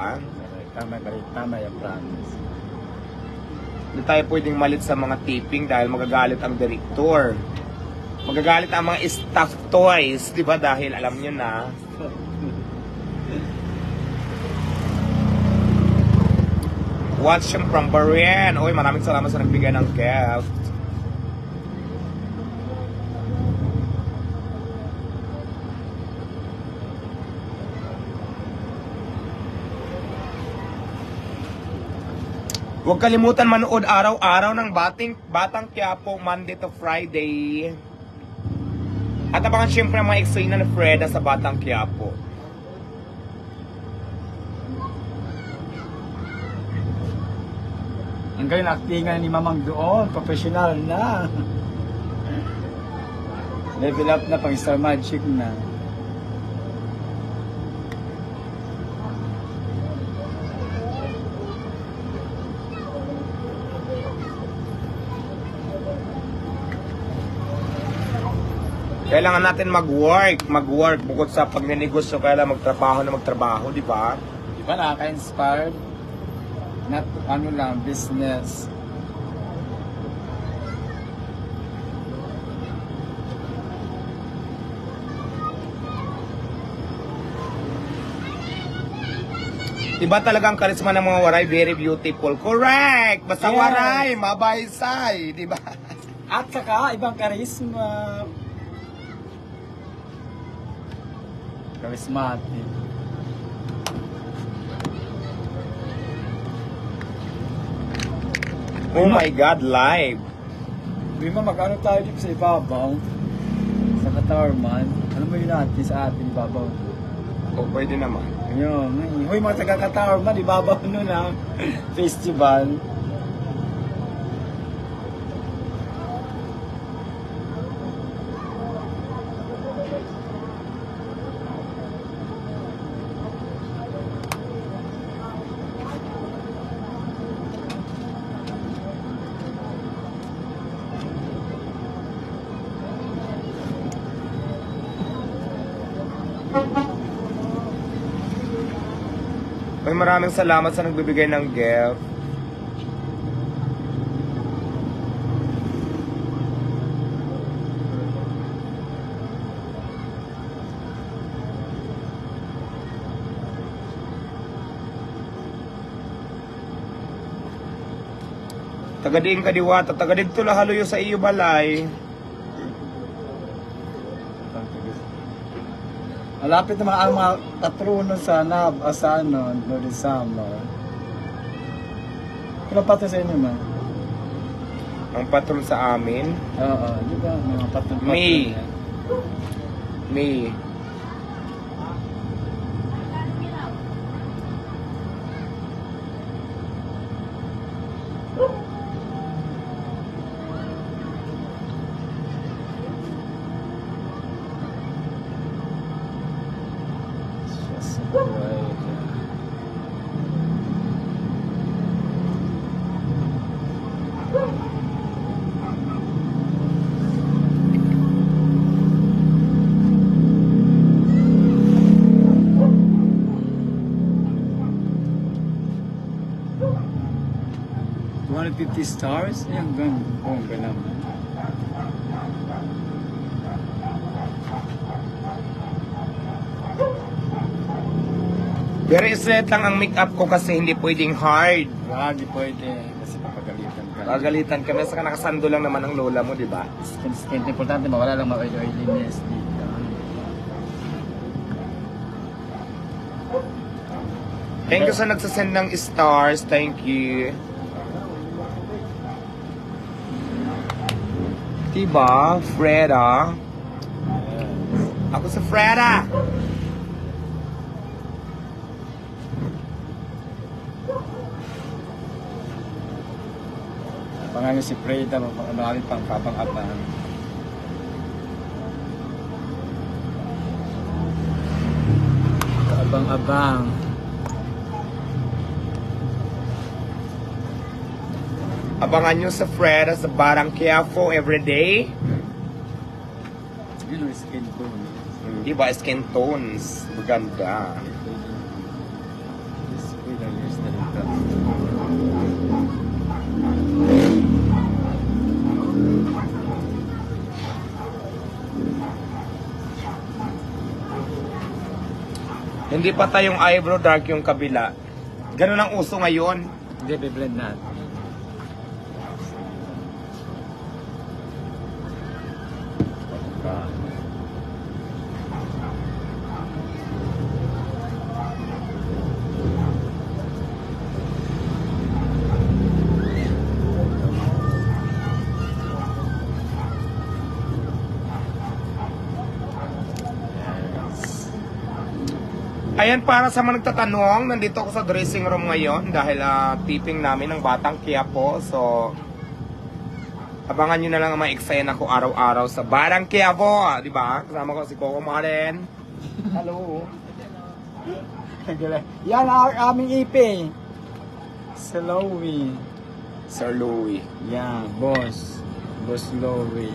Tama rin, tama yung promise. Hindi tayo pwedeng malit sa mga tipping dahil magagalit ang director. Magagalit ang mga stuffed toys, di ba? Dahil alam nyo na. Watch him from Bahrain. Uy, maraming salamat sa nagbigay ng gift. Huwag kalimutan manood araw-araw ng Bating, Batang Quiapo Monday to Friday. At abangan syempre ang mga eksena ni Freda sa Batang Quiapo. Ang galing actingan ni Mamang doon, professional na. Level up na pang Star Magic na. Kailangan natin mag-work, mag-work bukod sa pagnenegosyo, kailangan magtrabaho na magtrabaho, di ba? Di ba nakaka-inspired? Not ano lang, business. Iba talaga ang karisma ng mga waray, very beautiful. Correct! Basta Yes. waray, mabaysay, di ba? At saka, ibang karisma. Charismatic. Oh my God, live! Di ba mag-ano tayo dito sa ibabaw? Sa Katarman. Ano mo yun natin sa atin ibabaw? O, pwede naman. Ayun. Huy, mga taga-Katarman, ibabaw nun ang festival. Ay, maraming salamat sa nagbibigay ng gift. Tagadiin kadiwata, tagadito lahaloyo sa iyo balay. Malapit na mga, ang mga katruno sa Nab, ah, sa ano, Lord Summer. Ano pa sa inyo man? Ang patron sa amin, Oo, di ba? Mga patron May. May. 150 stars, yan, ganun, bongga naman. Very straight lang ang make-up ko kasi hindi pwedeng hard. Ah, Grabe pwede, kasi papagalitan ka. Pagalitan kami, saka nakasando lang naman ang lola mo, di ba? Skin skin, importante mawala lang mga oiliness dito. Thank you sa nagsasend ng stars. Thank you. Diba? Freda. Ako sa Freda. Pangalan si Preda, marami pang kapang-abang. Abang-abang. Abangan nyo sa Freda sa Barang Quiafo everyday. Yun ang skin tone. Hmm, di ba? Skin tones. Maganda. Hindi pa tayong eyebrow dark yung kabila. Ganun ang uso ngayon. Hindi, be-blend na. Natin. Ayan, para sa mga nagtatanong, nandito ako sa dressing room ngayon dahil ah, tipping namin ng Batang Quiapo. So, abangan nyo na lang ang mga eksena ko araw-araw sa Batang Quiapo. ah, Di ba? Kasama ko si Coco Maren. Hello. Yan ang aming ipe. Slowy. Sir Louie. Yan, boss. Boss Lowy.